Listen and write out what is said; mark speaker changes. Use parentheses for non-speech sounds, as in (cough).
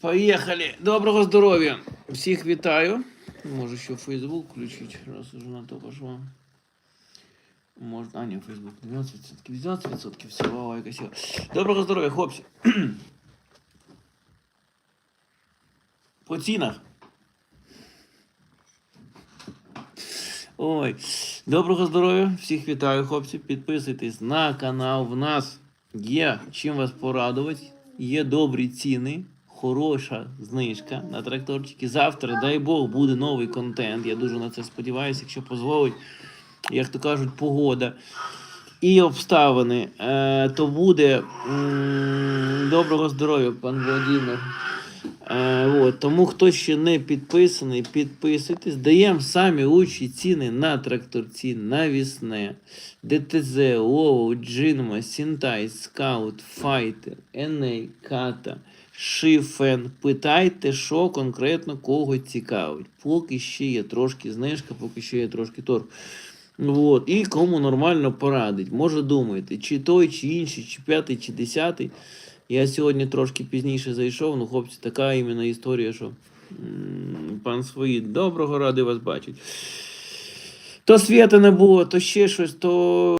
Speaker 1: Поїхали. Доброго здоров'я. Всіх вітаю. Може, ще Фейсбук включити, раз уже на то пошло. Можна. А, ні, Фейсбук 12%. 12% всього лайка сіла. Доброго здоров'я, хлопці. (clears throat) По цінах. Ой, доброго здоров'я, всіх вітаю, хлопці. Підписуйтесь на канал. В нас є чим вас порадувати. Є добрі ціни, хороша знижка на тракторчики. Завтра, дай Бог, буде новий контент. Я дуже на це сподіваюся, якщо дозволить, як то кажуть, погода і обставини, е, то буде доброго здоров'я, пан Володимир. Е, от, тому хто ще не підписаний, підписуйтесь. Даємо самі лучші ціни на тракторці, навісне, ДТЗ, Лоу, Джинма, Сінтай, Скаут, Файтер, Еней, Ката, Шифен. Питайте, що конкретно кого цікавить. Поки ще є трошки знижка, поки ще є трошки торг. От. І кому нормально порадить. Може думаєте, чи той, чи інший, чи п'ятий, чи десятий. Я сьогодні трошки пізніше зайшов, ну, хлопці, така іменно історія, що пан свої доброго радий вас бачить. То свята не було, то ще щось, то